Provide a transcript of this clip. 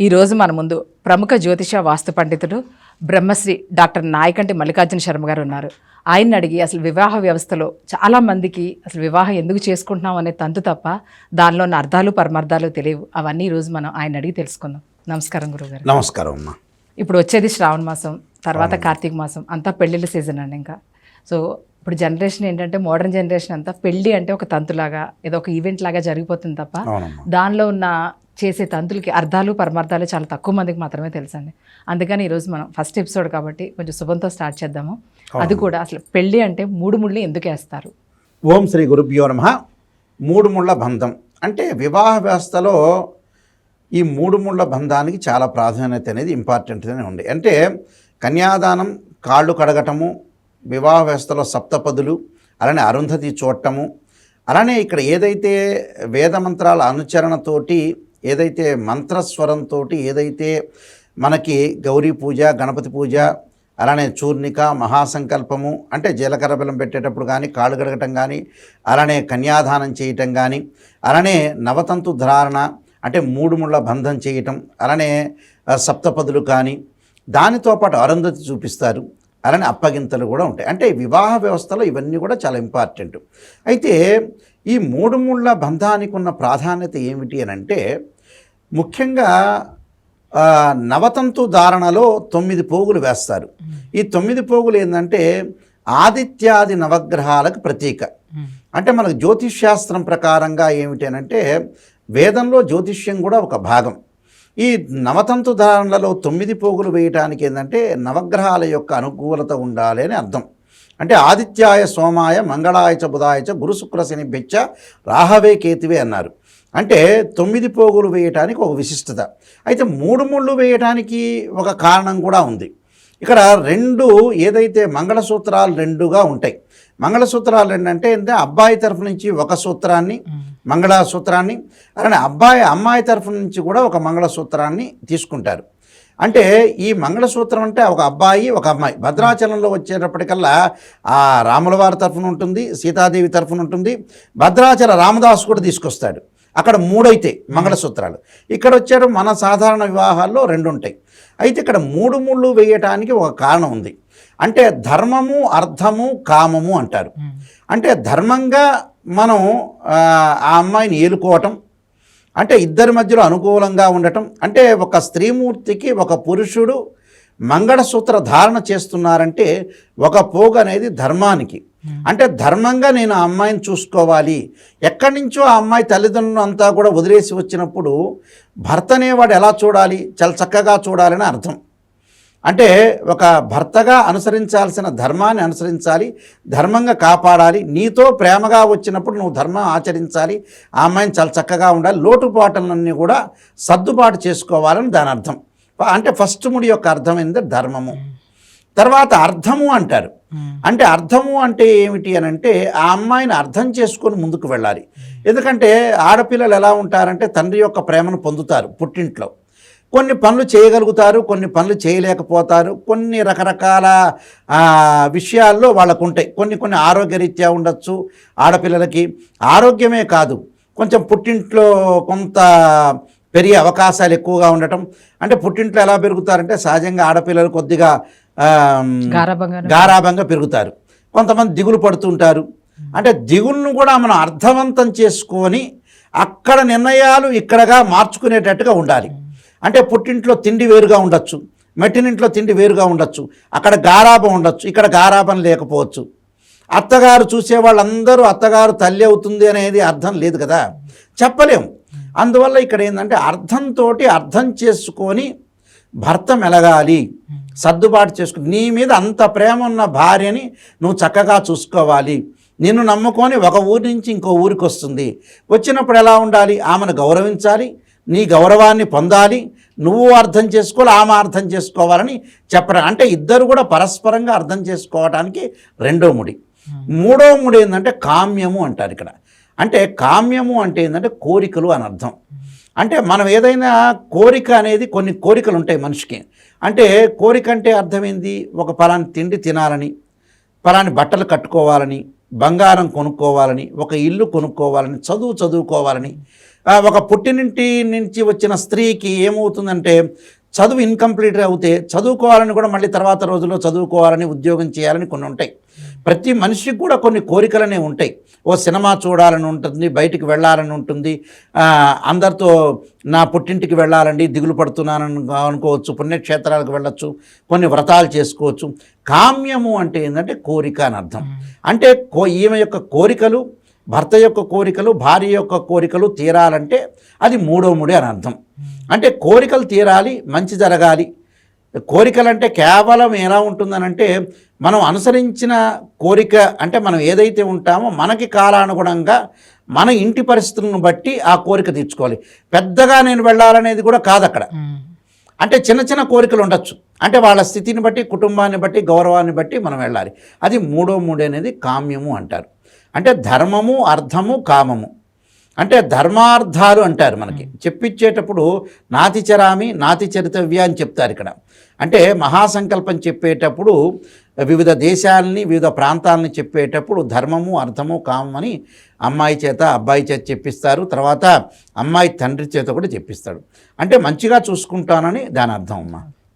ఈరోజు మన ముందు ప్రముఖ జ్యోతిష వాస్తు పండితుడు బ్రహ్మశ్రీ డాక్టర్ నాయకంటి మల్లికార్జున శర్మ గారు ఉన్నారు. ఆయన్ని అడిగి అసలు వివాహ వ్యవస్థలో చాలా మందికి అసలు వివాహం ఎందుకు చేసుకుంటున్నాం అనే తంతు తప్ప దానిలో ఉన్న అర్థాలు పరమార్థాలు తెలియవు. అవన్నీ ఈరోజు మనం ఆయన అడిగి తెలుసుకుందాం. నమస్కారం గురుగారు నమస్కారం అమ్మా. ఇప్పుడు వచ్చేది శ్రావణ మాసం తర్వాత కార్తీక మాసం అంతా పెళ్ళిళ్ళ సీజన్ అండి ఇంకా. సో ఇప్పుడు జనరేషన్ ఏంటంటే మోడర్న్ జనరేషన్ అంతా పెళ్ళి అంటే ఒక తంతులాగా ఏదో ఒక ఈవెంట్ లాగా జరిగిపోతుంది తప్ప దానిలో ఉన్న చేసే తంతులకి అర్థాలు పరమార్థాలు చాలా తక్కువ మందికి మాత్రమే తెలుసండి. అందుకని ఈరోజు మనం ఫస్ట్ ఎపిసోడ్ కాబట్టి కొంచెం శుభంతో స్టార్ట్ చేద్దాము. అది కూడా అసలు పెళ్ళి అంటే మూడు ముళ్ళు ఎందుకు వేస్తారు? ఓం శ్రీ గురుభ్యో నమ. మూడు ముళ్ళ బంధం. అంటే వివాహ వ్యవస్థలో ఈ మూడు ముళ్ళ బంధానికి చాలా ప్రాధాన్యత అనేది ఇంపార్టెంట్గానే ఉంది. అంటే కన్యాదానం కాళ్ళు కడగటము వివాహ వ్యవస్థలో సప్తపదులు అలానే అరుంధతి చూడటము అలానే ఇక్కడ ఏదైతే వేద మంత్రాల అనుచరణతోటి ఏదైతే మంత్రస్వరంతో ఏదైతే మనకి గౌరీ పూజ గణపతి పూజ అలానే చూర్ణిక మహాసంకల్పము అంటే జీలకర్ర బెల్లం పెట్టేటప్పుడు కానీ కాళ్ళు గడగటం కానీ అలానే కన్యాదానం చేయటం కానీ అలానే నవతంతు ధారణ అంటే మూడు ముళ్ళ బంధం చేయటం అలానే సప్తపదులు కానీ దానితో పాటు అరుంధతి చూపిస్తారు. అలానే అప్పగింతలు కూడా ఉంటాయి. అంటే వివాహ వ్యవస్థలో ఇవన్నీ కూడా చాలా ఇంపార్టెంట్. అయితే ఈ మూడు ముళ్ళ బంధానికి ఉన్న ప్రాధాన్యత ఏమిటి అని అంటే ముఖ్యంగా నవతంతు ధారణలో తొమ్మిది పోగులు వేస్తారు. ఈ తొమ్మిది పోగులు ఏంటంటే ఆదిత్యాది నవగ్రహాలకు ప్రతీక. అంటే మనకు జ్యోతిష్ శాస్త్రం ప్రకారంగా ఏమిటి అని అంటే వేదంలో జ్యోతిష్యం కూడా ఒక భాగం. ఈ నవతంతు ధారణలలో తొమ్మిది పోగులు వేయటానికి ఏంటంటే నవగ్రహాల యొక్క అనుకూలత ఉండాలి అని అర్థం. అంటే ఆదిత్యాయ సోమాయ మంగళాయచ బుధాయచ గురు శుక్ర శని బెచ్చ రాహవే కేతువే అన్నారు. అంటే తొమ్మిది పోగులు వేయటానికి ఒక విశిష్టత. అయితే మూడు ముళ్ళు వేయటానికి ఒక కారణం కూడా ఉంది. ఇక్కడ రెండు ఏదైతే మంగళసూత్రాలు రెండుగా ఉంటాయి. మంగళసూత్రాలు రెండు అంటే ఏంటంటే అబ్బాయి తరఫు నుంచి ఒక సూత్రాన్ని మంగళసూత్రాన్ని అలానే అబ్బాయి అమ్మాయి తరఫు నుంచి కూడా ఒక మంగళసూత్రాన్ని తీసుకుంటారు. అంటే ఈ మంగళసూత్రం అంటే ఒక అబ్బాయి ఒక అమ్మాయి. భద్రాచలంలో వచ్చేటప్పటికల్లా ఆ రాముల వారి తరఫున ఉంటుంది సీతాదేవి తరఫున ఉంటుంది. భద్రాచల రామదాసు కూడా తీసుకొస్తాడు. అక్కడ మూడైతే మంగళసూత్రాలు. ఇక్కడ వచ్చారు మన సాధారణ వివాహాల్లో రెండు ఉంటాయి అయితే ఇక్కడ మూడు ముళ్ళు వేయటానికి ఒక కారణం ఉంది. అంటే ధర్మము అర్థము కామము అంటారు. అంటే ధర్మంగా మనం ఆ అమ్మాయిని ఏలుకోవటం అంటే ఇద్దరి మధ్యలో అనుకూలంగా ఉండటం అంటే ఒక స్త్రీమూర్తికి ఒక పురుషుడు మంగళసూత్ర ధారణ చేస్తున్నారంటే ఒక పోగు అనేది ధర్మానికి. అంటే ధర్మంగా నేను ఆ అమ్మాయిని చూసుకోవాలి. ఎక్కడి నుంచో ఆ అమ్మాయి తల్లిదండ్రులు అంతా కూడా వదిలేసి వచ్చినప్పుడు భర్త అనేవాడు ఎలా చూడాలి? చాలా చక్కగా చూడాలని అర్థం. అంటే ఒక భర్తగా అనుసరించాల్సిన ధర్మాన్ని అనుసరించాలి ధర్మంగా కాపాడాలి నీతో ప్రేమగా వచ్చినప్పుడు నువ్వు ధర్మం ఆచరించాలి ఆ అమ్మాయిని చాలా చక్కగా ఉండాలి లోటుపాట్లన్నీ కూడా సర్దుబాటు చేసుకోవాలని దాని అర్థం. అంటే ఫస్ట్ ముడి యొక్క అర్థం ఏంటంటే ధర్మము. తర్వాత అర్థము అంటారు. అంటే అర్థము అంటే ఏమిటి అని అంటే ఆ అమ్మాయిని అర్థం చేసుకొని ముందుకు వెళ్ళాలి. ఎందుకంటే ఆడపిల్లలు ఎలా ఉంటారంటే తండ్రి యొక్క ప్రేమను పొందుతారు పుట్టింట్లో. కొన్ని పనులు చేయగలుగుతారు కొన్ని పనులు చేయలేకపోతారు. కొన్ని రకరకాల విషయాల్లో వాళ్ళకు ఉంటాయి కొన్ని కొన్ని ఆరోగ్యరీత్యా ఉండొచ్చు ఆడపిల్లలకి. ఆరోగ్యమే కాదు కొంచెం పుట్టింట్లో కొంత పెరిగే అవకాశాలు ఎక్కువగా ఉండటం. అంటే పుట్టింట్లో ఎలా పెరుగుతారంటే సహజంగా ఆడపిల్లలు కొద్దిగా గారాభంగా పెరుగుతారు. కొంతమంది దిగులు పడుతుంటారు. అంటే దిగులను కూడా మనం అర్థవంతం చేసుకొని అక్కడ నిర్ణయాలు ఇక్కడగా మార్చుకునేటట్టుగా ఉండాలి. అంటే పుట్టింట్లో తిండి వేరుగా ఉండొచ్చు మెట్టినింట్లో తిండి వేరుగా ఉండొచ్చు అక్కడ గారాబం ఉండొచ్చు ఇక్కడ గారాబం లేకపోవచ్చు. అత్తగారు చూసే వాళ్ళందరూ అత్తగారు తల్లి అవుతుంది అనేది అర్థం లేదు కదా. చెప్పలేం. అందువల్ల ఇక్కడ ఏంటంటే అర్థంతో అర్థం చేసుకొని భర్త మెలగాలి సర్దుబాటు చేసుకుని నీ మీద అంత ప్రేమ ఉన్న భార్యని నువ్వు చక్కగా చూసుకోవాలి. నిన్ను నమ్ముకొని ఒక ఊరి నుంచి ఇంకో ఊరికి వస్తుంది. వచ్చినప్పుడు ఎలా ఉండాలి? ఆమెను గౌరవించాలి నీ గౌరవాన్ని పొందాలి నువ్వు అర్థం చేసుకోవాలి ఆమె అర్థం చేసుకోవాలని చెప్పడం అంటే ఇద్దరు కూడా పరస్పరంగా అర్థం చేసుకోవడానికి రెండో ముడి. మూడో ముడి ఏంటంటే కామ్యము అంటారు ఇక్కడ. అంటే కామ్యము అంటే ఏంటంటే కోరికలు అని అర్థం. అంటే మనం ఏదైనా కోరిక అనేది కొన్ని కోరికలు ఉంటాయి మనిషికి. అంటే కోరిక అంటే అర్థం ఏంది? ఒక పలాని తిండి తినాలని పలాని బట్టలు కట్టుకోవాలని బంగారం కొనుక్కోవాలని ఒక ఇల్లు కొనుక్కోవాలని చదువు చదువుకోవాలని ఒక పుట్టినింటి నుంచి వచ్చిన స్త్రీకి ఏమవుతుందంటే చదువు ఇన్కంప్లీట్ అవుతే చదువుకోవాలని కూడా మళ్ళీ తర్వాత రోజుల్లో చదువుకోవాలని ఉద్యోగం చేయాలని కొన్ని ఉంటాయి. ప్రతి మనిషికి కూడా కొన్ని కోరికలనే ఉంటాయి. ఓ సినిమా చూడాలని ఉంటుంది బయటికి వెళ్ళాలని ఉంటుంది. అందరితో నా పుట్టింటికి వెళ్ళాలండి దిగులు పడుతున్నానని అనుకోవచ్చు పుణ్యక్షేత్రాలకు వెళ్ళొచ్చు కొన్ని వ్రతాలు చేసుకోవచ్చు. కామ్యము అంటే ఏంటంటే కోరిక అని అర్థం. అంటే కో ఈమె యొక్క కోరికలు భర్త యొక్క కోరికలు భార్య యొక్క కోరికలు తీరాలంటే అది మూడో ముడి అని అర్థం. అంటే కోరికలు తీరాలి మంచి జరగాలి కోరికలు అంటే కేవలం ఎలా ఉంటుందనంటే మనం అనుసరించిన కోరిక అంటే మనం ఏదైతే ఉంటామో మనకి కాలానుగుణంగా మన ఇంటి పరిస్థితులను బట్టి ఆ కోరిక తీర్చుకోవాలి. పెద్దగా నేను వెళ్ళాలనేది కూడా కాదు అక్కడ అంటే చిన్న చిన్న కోరికలు ఉండొచ్చు. అంటే వాళ్ళ స్థితిని బట్టి కుటుంబాన్ని బట్టి గౌరవాన్ని బట్టి మనం వెళ్ళాలి. అది మూడో మూడు అనేది కామ్యము అంటారు. అంటే ధర్మము అర్థము కామము. అంటే ధర్మార్థాలు అంటారు మనకి. చెప్పించేటప్పుడు నాతి చరామి నాతి చరితవ్య అని చెప్తారు ఇక్కడ. అంటే మహాసంకల్పం చెప్పేటప్పుడు వివిధ దేశాలని వివిధ ప్రాంతాలని చెప్పేటప్పుడు ధర్మము అర్థము కామం అని అమ్మాయి చేత అబ్బాయి చేత చెప్పిస్తారు. తర్వాత అమ్మాయి తండ్రి చేత కూడా చెప్పిస్తాడు. అంటే మంచిగా చూసుకుంటానని దాని అర్థం అమ్మా.